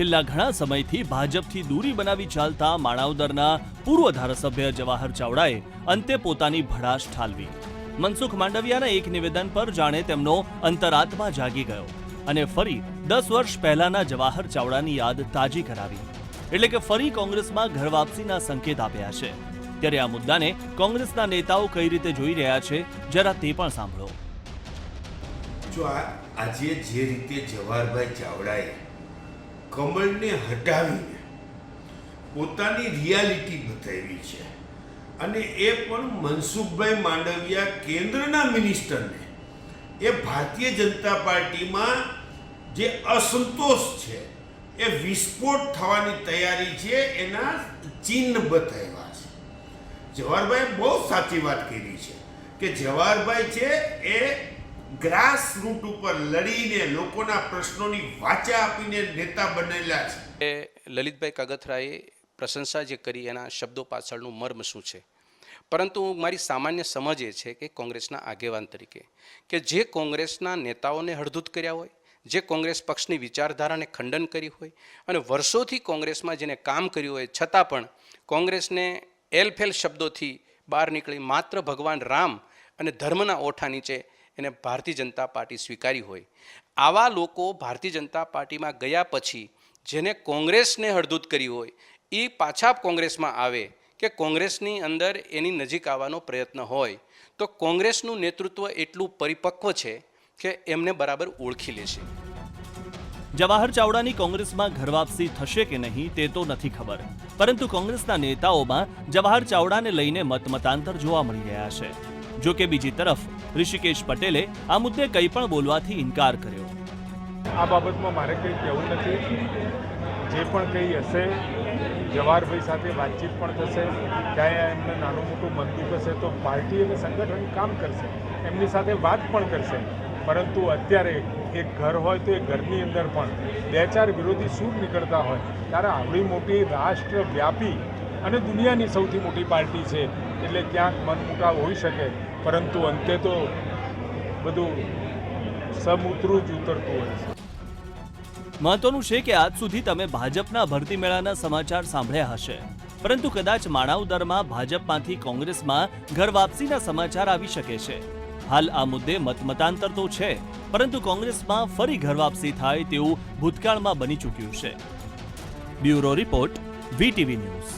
છેલ્લા ઘણા સમયથી ભાજપથી દૂરી બનાવી ચાલતા માણાવદરના પૂર્વ ધારાસભ્ય જવાહર ચાવડાએ અંતે પોતાની ભડાશ ઠાલવી. મનસુખ માંડવિયાના એક નિવેદન પર જાણે તેમનો અંતરાત્મા જાગી ગયો અને ફરી દસ વર્ષ પહેલાના જવાહર ચાવડાની યાદ તાજી કરાવી. એટલે કે ફરી કોંગ્રેસમાં ઘર વાપસીના સંકેત આપ્યા છે. ત્યારે આ મુદ્દાને કોંગ્રેસના નેતાઓ કઈ રીતે જોઈ રહ્યા છે, જરા તે પણ સાંભળો. જો આજે જે રીતે જવાહરભાઈ ચાવડાએ કમળને હટાવીને પોતાની રિયાલિટી બતાવી છે. અને એ પણ મનસુખભાઈ માંડવિયા કેન્દ્રના મિનિસ્ટરને એ ભારતીય જનતા પાર્ટીમાં જે અસંતોષ છે, એ વિસ્ફોટ થવાની તૈયારી છે, એના ચિહ્ન બતાવ્યા છે. જવાહરભાઈ બહુ સાચી વાત કરી છે કે જવાહરભાઈ છે એ ગ્રાસ રૂટ ઉપર લડીને લોકોના પ્રશ્નોની વાચા આપીને નેતા બનેલા છે. લલિતભાઈ કાગથરાએ પ્રશંસા જે કરી એના શબ્દો પાછળનું મર્મ શું છે? પરંતુ મારી સામાન્ય સમજ એ છે કે કોંગ્રેસના આગેવાન તરીકે કે જે કોંગ્રેસના નેતાઓને હળદૂત કર્યા હોય, જે કોંગ્રેસ પક્ષની વિચારધારાને ખંડન કરી હોય અને વર્ષોથી કોંગ્રેસમાં જેને કામ કર્યું હોય, છતાં પણ કોંગ્રેસને એલફેલ શબ્દોથી બહાર નીકળી માત્ર ભગવાન રામ અને ધર્મના ઓઠા નીચે એને ભારતીય જનતા પાર્ટી સ્વીકારી હોય. આવા લોકો ભારતીય જનતા પાર્ટીમાં ગયા પછી જેને કોંગ્રેસને હળદૂત કરી હોય એ પાછા કોંગ્રેસમાં આવે કે કોંગ્રેસની અંદર એની નજીક આવવાનો પ્રયત્ન હોય, તો કોંગ્રેસનું નેતૃત્વ એટલું પરિપક્વ છે કે એમને બરાબર ઓળખી લેશે જવાહર ચાવડાની કોંગ્રેસમાં ઘર વાપસી થશે કે નહીં તે તો નથી ખબર. પરંતુ કોંગ્રેસના નેતાઓમાં જવાહર ચાવડાને લઈને મતમતાંતર જોવા મળી રહ્યા છે. જો કે બીજી તરફ ઋષિકેશ પટેલે આ મુદ્દે કંઈ પણ બોલવાથી ઇનકાર કર્યો. આ બાબતમાં મારે કંઈ કહેવું નથી. જે પણ કંઈ હશે, જવાહરભાઈ સાથે વાતચીત પણ થશે. ક્યાંય એમને નાનું મોટું મનદુખ હશે તો પાર્ટી અને સંગઠન કામ કરશે. એમની સાથે વાત પણ કરશે. પરંતુ અત્યારે એક ઘર હોય તો એ ઘરની અંદર પણ બે ચાર વિરોધી સૂર નીકળતા હોય. ત્યારે આવડી મોટી રાષ્ટ્રવ્યાપી અને દુનિયાની સૌથી મોટી પાર્ટી છે, એટલે ક્યાંક મનમુટાવ હોઈ શકે. પરંતુ અંતે તો બધું સમુતરું જ ઉતરતું હોય છે. મહત્વનું છે કે આજ સુધી તમે ભાજપના ભરતી મેળાના સમાચાર સાંભળ્યા હશે. પરંતુ કદાચ માણાવદરમાં ભાજપમાંથી કોંગ્રેસમાં ઘર વાપસીના સમાચાર આવી શકે છે. હાલ આ મુદ્દે મતમતાંતર તો છે, પરંતુ કોંગ્રેસમાં ફરી ઘર વાપસી થાય તેવું ભૂતકાળમાં બની ચૂક્યું છે. Bureau report, VTV news.